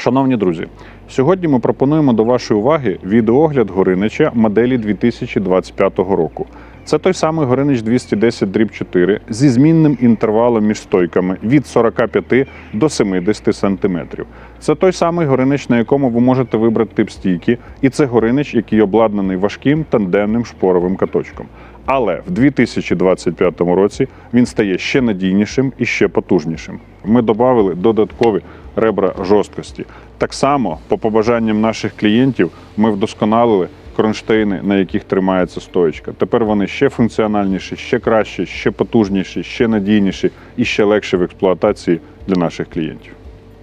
Шановні друзі, сьогодні ми пропонуємо до вашої уваги відеогляд Горинича моделі 2025 року. Це той самий Горинич 210 дріб 4 зі змінним інтервалом між стойками від 45 до 70 см. Це той самий Горинич, на якому ви можете вибрати тип стійки, і це Горинич, який обладнаний важким тандемним шпоровим каточком. Але в 2025 році він стає ще надійнішим і ще потужнішим. Ми додали додаткові ребра жорсткості. Так само, по побажанням наших клієнтів, ми вдосконалили кронштейни, на яких тримається стоечка. Тепер вони ще функціональніші, ще кращі, ще потужніші, ще надійніші і ще легші в експлуатації для наших клієнтів.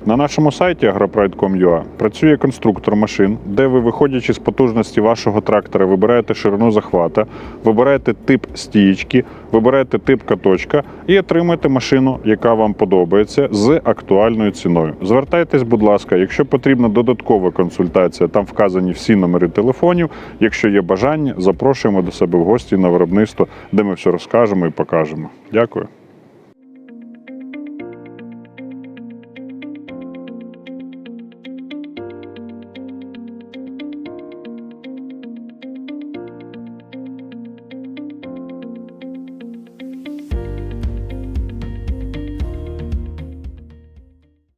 На нашому сайті agropride.com.ua працює конструктор машин, де ви, виходячи з потужності вашого трактора, вибираєте ширину захвата, вибираєте тип стієчки, вибираєте тип каточка і отримаєте машину, яка вам подобається, з актуальною ціною. Звертайтесь, будь ласка, якщо потрібна додаткова консультація, там вказані всі номери телефонів. Якщо є бажання, запрошуємо до себе в гості на виробництво, де ми все розкажемо і покажемо. Дякую.